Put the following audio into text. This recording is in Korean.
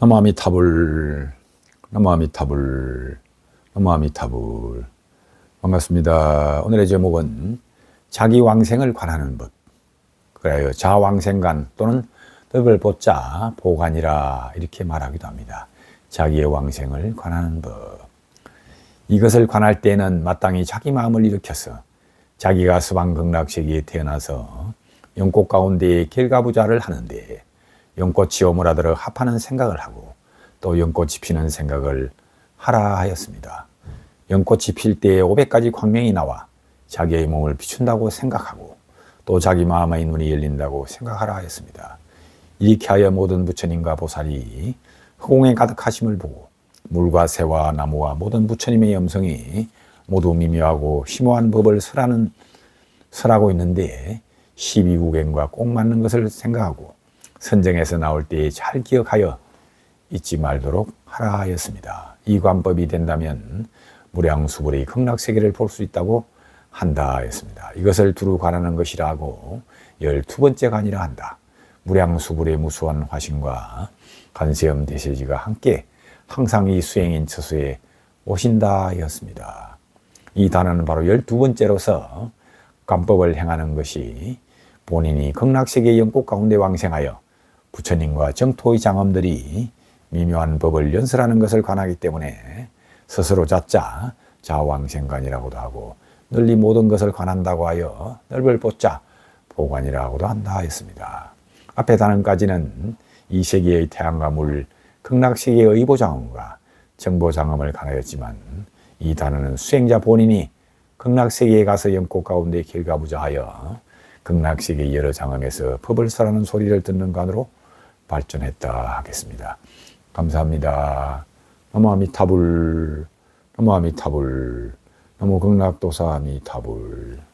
나무아미타불, 나무아미타불, 나무아미타불. 반갑습니다. 오늘의 제목은 자기 왕생을 관하는 법. 그래요. 자왕생관 또는 덕을 보자 보관이라 이렇게 말하기도 합니다. 자기의 왕생을 관하는 법. 이것을 관할 때는 마땅히 자기 마음을 일으켜서 자기가 수방극락세계에 태어나서 영꽃 가운데 길가부자를 하는데 연꽃이 오므라들어 합하는 생각을 하고 또 연꽃이 피는 생각을 하라 하였습니다. 연꽃이 필 때에 500가지 광명이 나와 자기의 몸을 비춘다고 생각하고 또 자기 마음의 눈이 열린다고 생각하라 하였습니다. 이렇게 하여 모든 부처님과 보살이 허공에 가득하심을 보고 물과 새와 나무와 모든 부처님의 염성이 모두 미묘하고 심오한 법을 설하는 설하고 있는데 12구경과 꼭 맞는 것을 생각하고 선정에서 나올 때에 잘 기억하여 잊지 말도록 하라 하였습니다. 이 관법이 된다면 무량수불의 극락세계를 볼 수 있다고 한다 하였습니다. 이것을 두루 관하는 것이라고 열두 번째 관이라 한다. 무량수불의 무수한 화신과 간세음 대세지가 함께 항상 이 수행인 처소에 오신다 하였습니다. 이 단어는 바로 열두 번째로서 관법을 행하는 것이 본인이 극락세계의 영꽃 가운데 왕생하여 부처님과 정토의 장엄들이 미묘한 법을 연설하는 것을 관하기 때문에 스스로 자자 자왕생관이라고도 하고 널리 모든 것을 관한다고 하여 넓을 보자 보관이라고도 한다 하였습니다. 앞에 단원까지는 이 세계의 태양과 물, 극락세계의 의보장엄과 정보장엄을 관하였지만 이 단어는 수행자 본인이 극락세계에 가서 영꽃 가운데 길가부자하여 극락세계 여러 장엄에서 법을 설하는 소리를 듣는 간으로 발전했다 하겠습니다. 감사합니다. 너무 아미타불, 너무 아미타불, 너무 극락도사 아미타불.